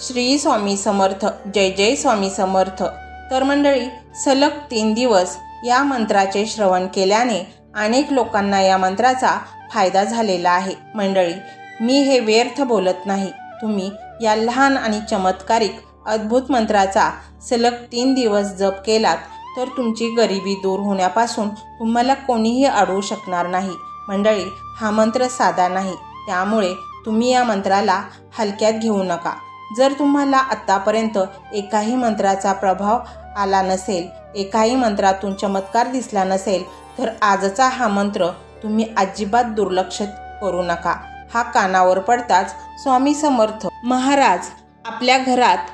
श्री स्वामी समर्थ जय जय स्वामी समर्थ. तर मंडळी सलग तीन दिवस या मंत्राचे श्रवण केल्याने अनेक लोकांना या मंत्राचा फायदा झालेला आहे. मंडळी मी हे व्यर्थ बोलत नाही. तुम्ही या लहान आणि चमत्कारिक अद्भुत मंत्राचा सलग तीन दिवस जप केलात तर तुमची गरिबी दूर होण्यापासून तुम्हाला कोणीही अडवू शकणार नाही. मंडळी हा मंत्र साधा नाही. त्यामुळे तुम्ही या मंत्राला हलक्यात घेऊ नका. जर तुम्हाला आत्तापर्यंत एकाही मंत्राचा प्रभाव आला नसेल एकाही मंत्रातून चमत्कार दिसला नसेल तर आजचा हा मंत्र तुम्ही अजिबात दुर्लक्ष करू नका. हा कानावर पडताच स्वामी समर्थ महाराज आपल्या घरात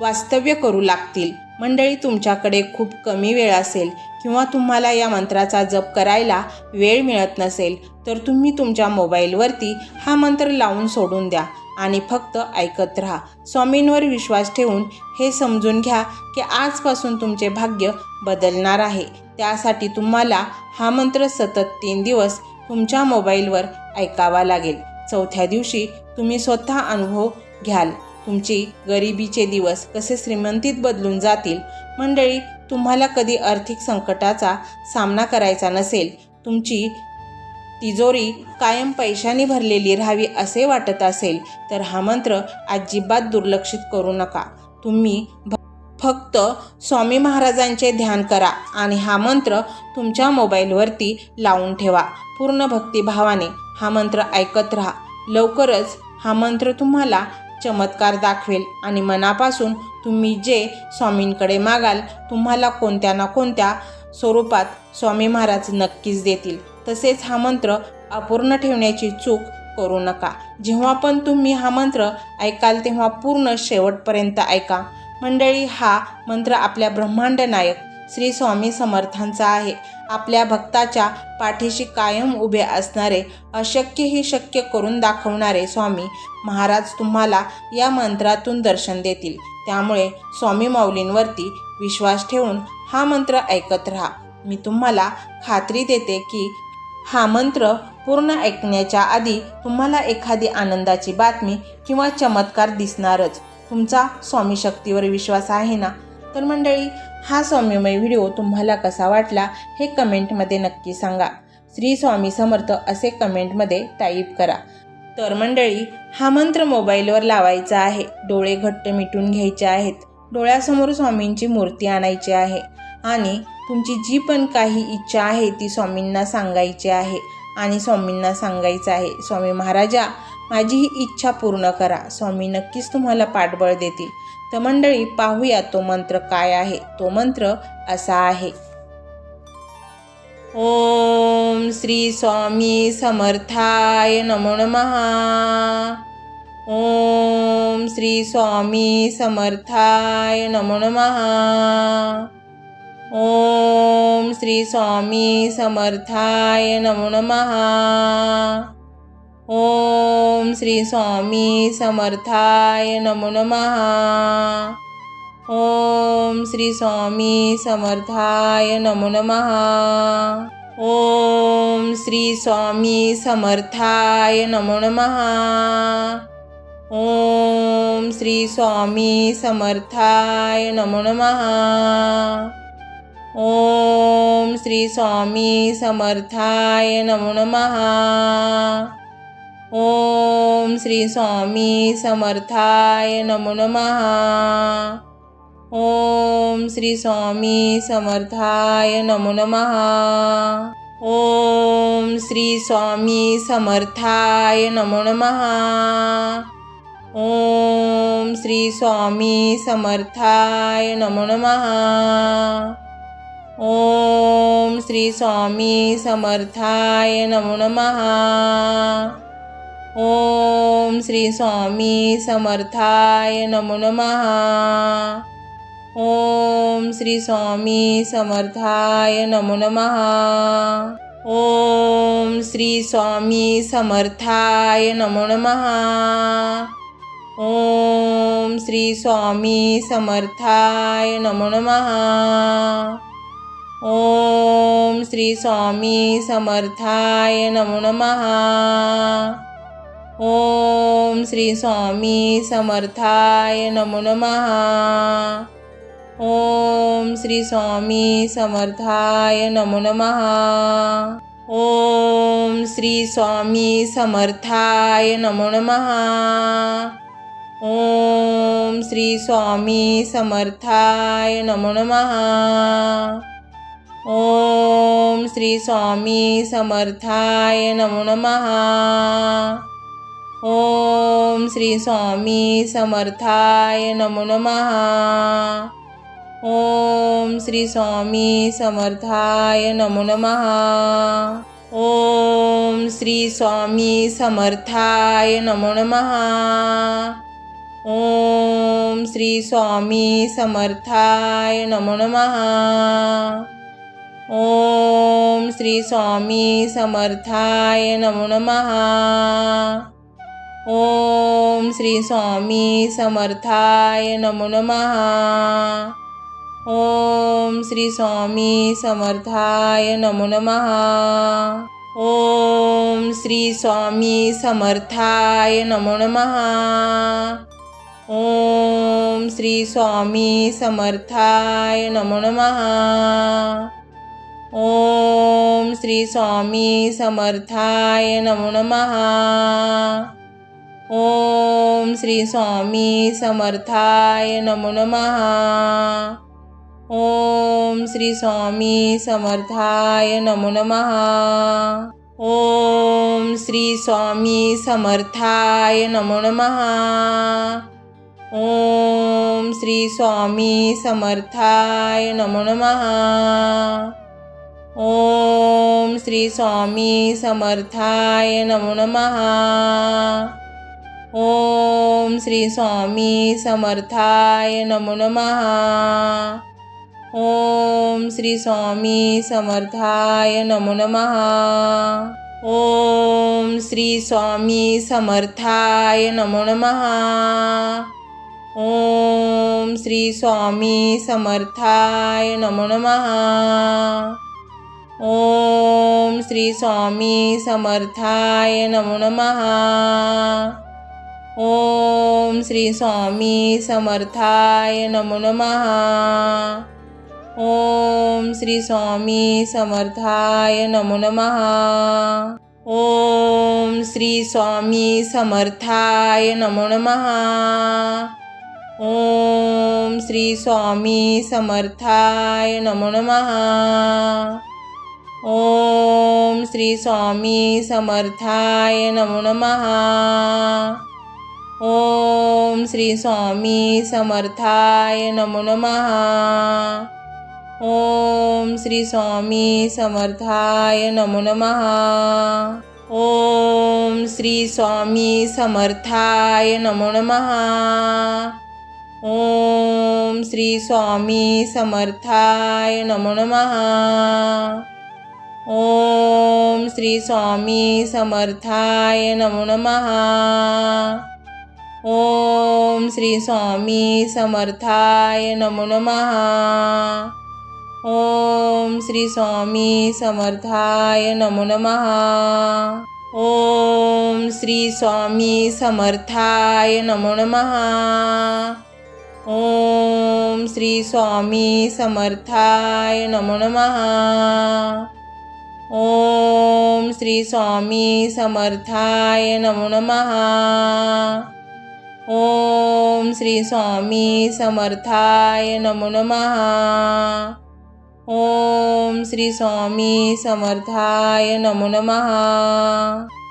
वास्तव्य करू लागतील. मंडळी तुमच्याकडे खूप कमी वेळ असेल किंवा तुम्हाला या मंत्राचा जप करायला वेळ मिळत नसेल तर तुम्ही तुमच्या मोबाईलवरती हा मंत्र लावून सोडून द्या. आणि फक्त ऐकत राहा. स्वामींवर विश्वास ठेवून हे समजून घ्या की आजपासून तुमचे भाग्य बदलणार आहे. त्यासाठी तुम्हाला हा मंत्र सतत तीन दिवस तुमच्या मोबाईलवर ऐकावा लागेल. चौथ्या दिवशी तुम्ही स्वतः अनुभव घ्याल. तुमची गरिबीचे दिवस कसे श्रीमंतीत बदलून जातील? मंडळी तुम्हाला कधी आर्थिक संकटाचा सामना करायचा नसेल. तुमची तिजोरी कायम पैशाने भरलेली राहावी असे वाटत असेल तर हा मंत्र अजिबात दुर्लक्षित करू नका. तुम्ही भ- फक्त स्वामी महाराजांचे ध्यान करा आणि हा मंत्र तुमच्या मोबाईलवरती लावून ठेवा. पूर्ण भक्तिभावाने हा मंत्र ऐकत राहा. लवकरच हा मंत्र तुम्हाला चमत्कार दाखवेल आणि मनापासून तुम्ही जे स्वामींकडे मागाल तुम्हाला कोणत्या ना कोणत्या स्वरूपात स्वामी महाराज नक्कीच देतील. तसेच हा मंत्र अपूर्ण ठेवण्याची चूक करू नका. जेव्हा पण तुम्ही हा मंत्र ऐकाल तेव्हा पूर्ण शेवटपर्यंत ऐका. मंडळी हा मंत्र आपल्या ब्रह्मांड नायक श्री स्वामी समर्थांचा आहे. आपल्या भक्ताच्या पाठीशी कायम उभे असणारे अशक्यही शक्य करून दाखवणारे स्वामी महाराज तुम्हाला या मंत्रातून दर्शन देतील. त्यामुळे स्वामी माऊलींवरती विश्वास ठेवून हा मंत्र ऐकत राहा. मी तुम्हाला खात्री देते की हा मंत्र पूर्ण ऐकण्याच्या आधी तुम्हाला एखादी आनंदाची बातमी किंवा चमत्कार दिसणारच. तुमचा स्वामी शक्तीवर विश्वास आहे ना? तर मंडळी हा स्वामीमय व्हिडिओ तुम्हाला कसा वाटला हे कमेंटमध्ये नक्की सांगा. श्री स्वामी समर्थ असे कमेंटमध्ये टाईप करा. तर मंडळी हा मंत्र मोबाईलवर लावायचा आहे. डोळे घट्ट मिटून घ्यायचे आहेत. डोळ्यासमोर स्वामींची मूर्ती आणायची आहे. आणि तुमची जी पण काही इच्छा आहे ती स्वामींना सांगायची आहे आणि स्वामींना सांगायचं आहे. स्वामी महाराजा माझी ही इच्छा पूर्ण करा. स्वामी नक्कीच तुम्हाला पाठबळ देतील. तर मंडळी पाहूया तो मंत्र काय आहे. तो मंत्र असा आहे. ओम श्री स्वामी समर्थाय नमो महा ओम श्री स्वामी समर्थाय नमो महा ओम श्री स्वामी समर्थाय नमो नमः। ओम श्री स्वामी समर्थाय नमो नमः। ओम श्री स्वामी समर्थाय नमो नमः। ओम श्री स्वामी समर्थाय नमो नमः। ओम श्री स्वामी समर्थाय नमो नमः। ओम श्री स्वामी समर्थाय नमो नमहा ओम श्री स्वामी समर्थाय नमो नमहा ओम श्री स्वामी समर्थाय नमो नमहा ओम श्री स्वामी समर्थाय नमो नमहा ओम श्री स्वामी समर्थाय नमो नमहा ओम श्री स्वामी समर्थाय नमो नमः। ओम श्री स्वामी समर्थाय नमो नमः। ओम श्री स्वामी समर्थाय नमो नमः। ओम श्री स्वामी समर्थाय नमो नमः। ओम श्री स्वामी समर्थाय नमो नमः। ओम श्री स्वामी समर्थाय नमो नमः। ओम श्री स्वामी समर्थाय नमो नमः। ओम श्री स्वामी समर्थाय नमो नमः। ओम श्री स्वामी समर्थाय नमो नमः। ओम श्री स्वामी समर्थाय नमो नमः। ओम श्री स्वामी समर्थाय नमो नमहा ओम श्री स्वामी समर्थाय नमो नमहा ओम श्री स्वामी समर्थाय नमो नमहा ओम श्री स्वामी समर्थाय नमो नमहा ओम श्री स्वामी समर्थाय नमो नमहा ओम श्री स्वामी समर्थाय नमो नमः। ओम श्री स्वामी समर्थाय नमो नमः। ओम श्री स्वामी समर्थाय नमो नमः। ओम श्री स्वामी समर्थाय नमो नमः। ओम श्री स्वामी समर्थाय नमो नमः। ओम श्री स्वामी समर्थाय नमो नमः। ओम श्री स्वामी समर्थाय नमो नमः। ओम श्री स्वामी समर्थाय नमो नमः। ओम श्री स्वामी समर्थाय नमो नमः। ओम श्री स्वामी समर्थाय नमो नमः। ओम श्री स्वामी समर्थाय नमो नमः। ओम श्री स्वामी समर्थाय नमो नमः। ओम श्री स्वामी समर्थाय नमो नमः। ओम श्री स्वामी समर्थाय नमो नमः। ओम श्री स्वामी समर्थाय नमो नमः। ओम श्री स्वामी समर्थाय नमो नमः। ओम श्री स्वामी समर्थाय नमो नमः। ओम श्री स्वामी समर्थाय नमो नमः। ओम श्री स्वामी समर्थाय नमो नमः। ओम श्री स्वामी समर्थाय नमो नमः। ओम श्री स्वामी समर्थाय नमो नमः। ओम श्री स्वामी समर्थाय नमो नमः। ओम श्री स्वामी समर्थाय नमो नमः। ओम श्री स्वामी समर्थाय नमो नमः। ओम श्री स्वामी समर्थाय नमो नमः। ओम श्री स्वामी समर्थाय नमो नमः। ओम श्री स्वामी समर्थाय नमो नमः। ओम श्री स्वामी समर्थाय नमो नमः। ओम श्री स्वामी समर्थाय नमो नमः। ओम श्री स्वामी समर्थाय नमो नमः। ओम श्री स्वामी समर्थाय नमो नमः। ओम श्री स्वामी समर्थाय नमो नमः। ओम श्री स्वामी समर्थाय नमो नमः।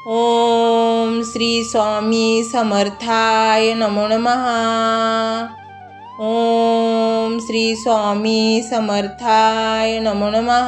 ओम श्री स्वामी समर्थाय नमो नमः। ओम श्री स्वामी समर्थाय नमो नमः।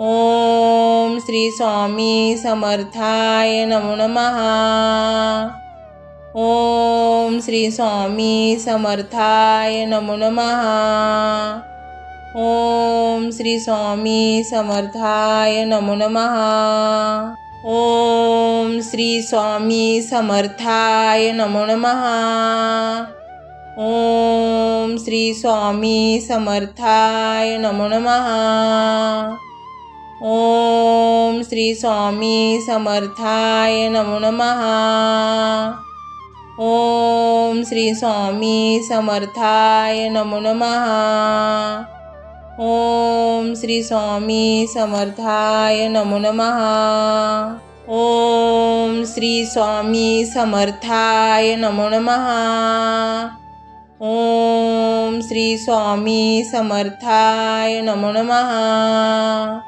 ओम श्री स्वामी समर्थाय नमो नमहा ओम श्री स्वामी समर्थाय नमो नमहा ओम श्री स्वामी समर्थाय नमो नमहा ओम श्री स्वामी समर्थाय नमो नमहा ओम श्री स्वामी समर्थाय नमो नमहा ओम श्री स्वामी समर्थाय नमो नमः। ओम श्री स्वामी समर्थाय नमो नमः। ओम श्री स्वामी समर्थाय नमो नमः। ओम श्री स्वामी समर्थाय नमो नमः। ओम श्री स्वामी समर्थाय नमो नमः।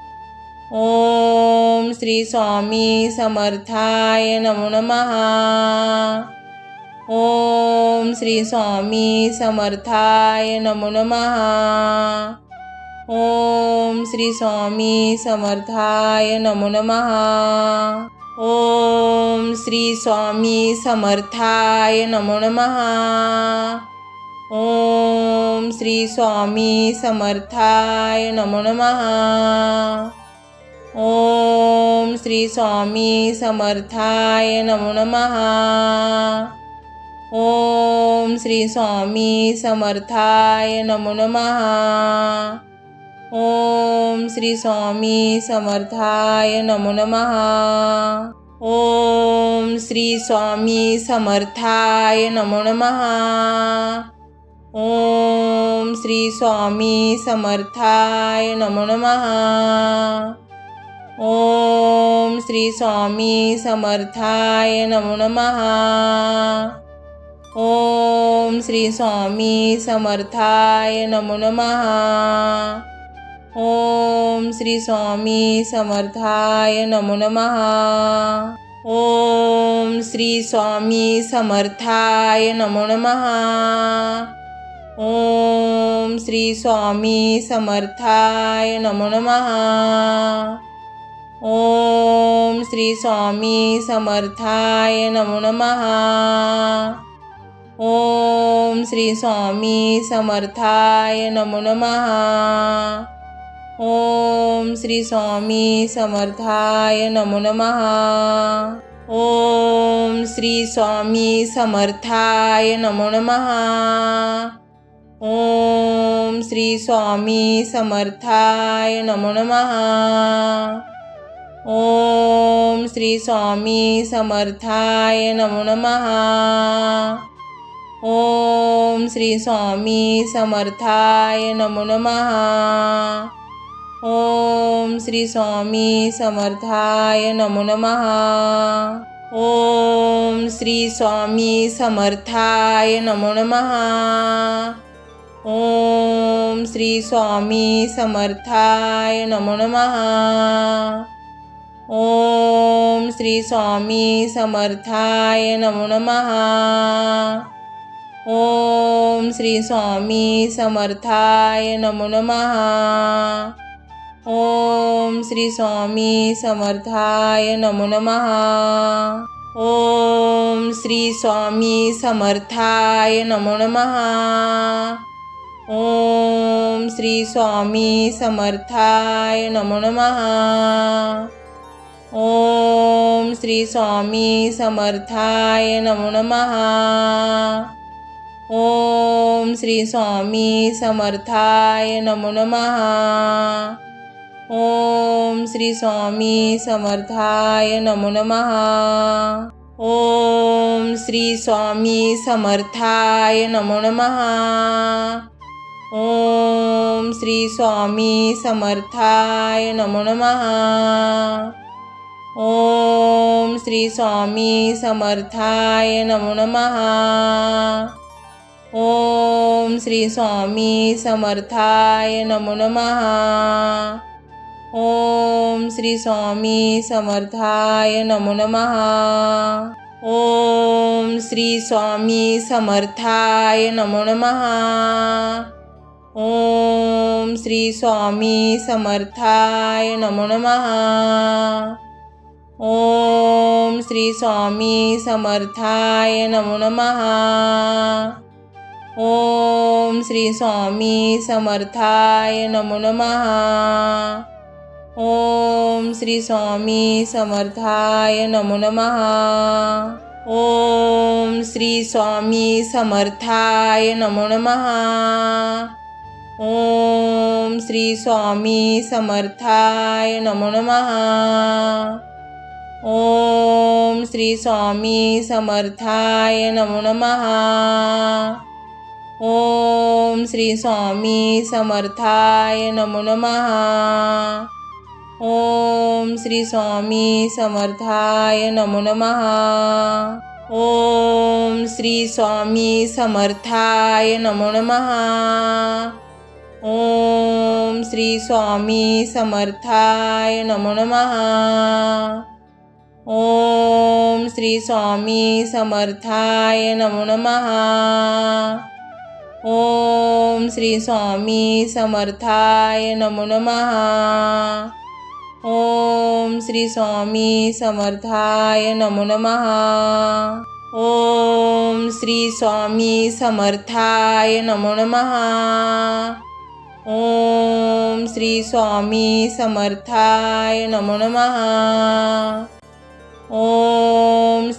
ओम श्री स्वामी समर्थाय नमो नमः। ओम श्री स्वामी समर्थाय नमो नमः। ओम श्री स्वामी समर्थाय नमो नमः। ओम श्री स्वामी समर्थाय नमो नमः। ओम श्री स्वामी समर्थाय नमो नमः। ओम श्री स्वामी समर्थाय नमो नमः। ओम श्री स्वामी समर्थाय नमो नमः। ओम श्री स्वामी समर्थाय नमो नमः। ओम श्री स्वामी समर्थाय नमो नमः। ओम श्री स्वामी समर्थाय नमो नमः। ओम श्री स्वामी समर्थाय नमो नमः। ओम श्री स्वामी समर्थाय नमो नमः। ओम श्री स्वामी समर्थाय नमो नमः। ओम श्री स्वामी समर्थाय नमो नमः। ओम श्री स्वामी समर्थाय नमो नमः। ओम श्री स्वामी समर्थाय नमो नमः। ओम श्री स्वामी समर्थाय नमो नमः। ओम श्री स्वामी समर्थाय नमो नमः। ओम श्री स्वामी समर्थाय नमो नमः। ओम श्री स्वामी समर्थाय नमो नमः। ओम श्री स्वामी समर्थाय नमो नमः। ओम श्री स्वामी समर्थाय नमो नमः। ओम श्री स्वामी समर्थाय नमो नमः। ओम श्री स्वामी समर्थाय नमो नमः। ओम श्री स्वामी समर्थाय नमो नमः। ओम श्री स्वामी समर्थाय नमो नमः। ओम श्री स्वामी समर्थाय नमो नमः। ओम श्री स्वामी समर्थाय नमो नमः। ओम श्री स्वामी समर्थाय नमो नमः। ओम श्री स्वामी समर्थाय नमो नमः। ओम श्री स्वामी समर्थाय नमो नमः। ओम श्री स्वामी समर्थाय नमो नमः। ओम श्री स्वामी समर्थाय नमो नमः। ओम श्री स्वामी समर्थाय नमो नमः। ओम श्री स्वामी समर्थाय नमो नमः। ओम श्री स्वामी समर्थाय नमो नमहा ओम श्री स्वामी समर्थाय नमो नमहा ओम श्री स्वामी समर्थाय नमो नमहा ओम श्री स्वामी समर्थाय नमो नमहा ओम श्री स्वामी समर्थाय नमो नमहा ओम श्री स्वामी समर्थाय नमो नमः। ओम श्री स्वामी समर्थाय नमो नमः। ओम श्री स्वामी समर्थाय नमो नमः। ओम श्री स्वामी समर्थाय नमो नमः। ओम श्री स्वामी समर्थाय नमो नमः। ओम श्री स्वामी समर्थाय नमो नमः। ओम श्री स्वामी समर्थाय नमो नमः। ओम श्री स्वामी समर्थाय नमो नमः। ओम श्री स्वामी समर्थाय नमो नमः। ओम श्री स्वामी समर्थाय नमो नमः। ओम श्री स्वामी समर्थाय नमो नमः। ओम श्री स्वामी समर्थाय नमो नमः। ओम श्री स्वामी समर्थाय नमो नमः। ओम श्री स्वामी समर्थाय नमो नमः। ओम श्री स्वामी समर्थाय नमो नमः।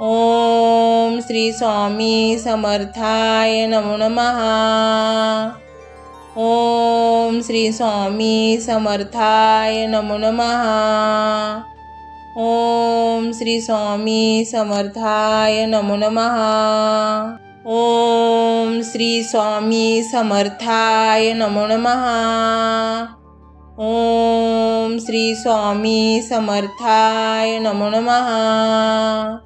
ओम श्री स्वामी समर्थाय नमो नमः। ओम श्री स्वामी समर्थाय नमो नमः। ओम श्री स्वामी समर्थाय नमो नमः। ओम श्री स्वामी समर्थाय नमो नमः। ओम श्री स्वामी समर्थाय नमो नमः।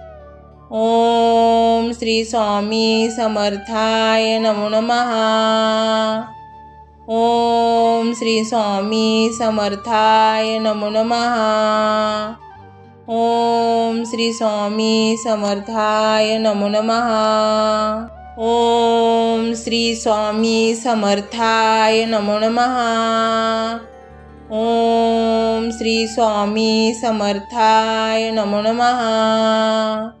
ओम श्री स्वामी समर्थाय नमो नमः। ओम श्री स्वामी समर्थाय नमो नमः। ओम श्री स्वामी समर्थाय नमो नमः। ओम श्री स्वामी समर्थाय नमो नमः। ओम श्री स्वामी समर्थाय नमो नमः।